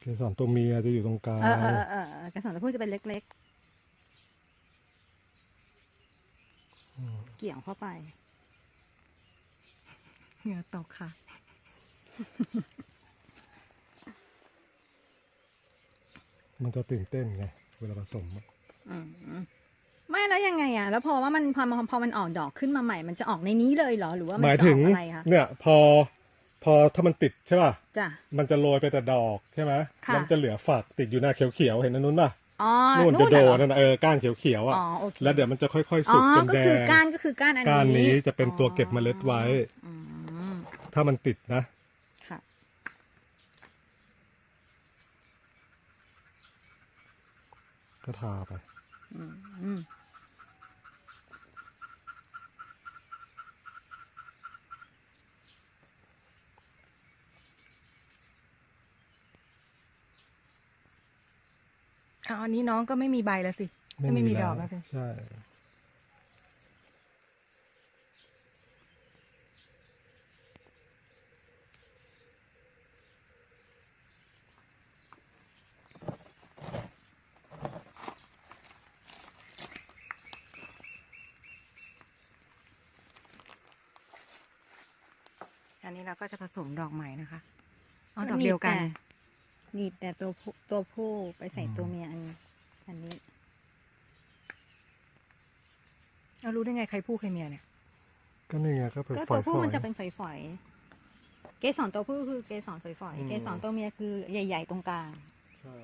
เกสรตัวเมียจะอยู่ตรงกลางเออเออเออเออกระสอนตัวผู้จะเป็นเล็กๆ เกี่ยวเข้าไป เหงื่อตกค่ะ มันจะตื่นเต้นไง เวลาผสมอะอืมไม่แล้วยังไงอะ แล้วพอว่ามันพอมันพอมันออกดอกขึ้นมาใหม่ มันจะออกในนี้เลยเหรอ หรือว่ามันหมายจะอถึองกอะไรคะ เนี่ย พอ พอถ้ามันติดใช่ป่ะ จ้ะ มันจะโรยไปแต่ดอกใช่ไหมค่ะ แล้วมันจะเหลือฝักติดอยู่หน้าเขียวๆ เห็นอันนู้นป่ะ อ๋อนู่นจะน่ะโดเหรนอนั่นน่ะเออ ก้านเขียวๆอะ อ๋อโอเค แล้วเดี๋ยวมันจะค่อยๆ อ๋สุอกจนก็แดคืองก้านก็คือก้านอันนี้ก้านนี้จะเป็นตัวเก็บเมล็ดไว้ อืมถ้ามันติดนะ ค่ะ ก็ทาไป อืม อืมเอาอันนี้น้องก็ไม่มีใบแล้วสิ ไม่มีดอกแล้วสิ ใช่ อันนี้เราก็จะผสมดอกใหม่นะคะ เอาดอกเดียวกัน หนีบแต่ตัวผู้ตัวผู้ไปใส่ตัวเมียอันอันนี้เรารู้ได้ไงใครผู้ใครเมียเนี่ย ก็นี่ไงก็เป็นก็ฝตัอวยผู้มันๆจะเป็นฝอยๆเกสรตัวผู้คือเกสรฝอยอืมๆเกสรตัวเมียคือใหญ่ ๆ ตรงกลางใช่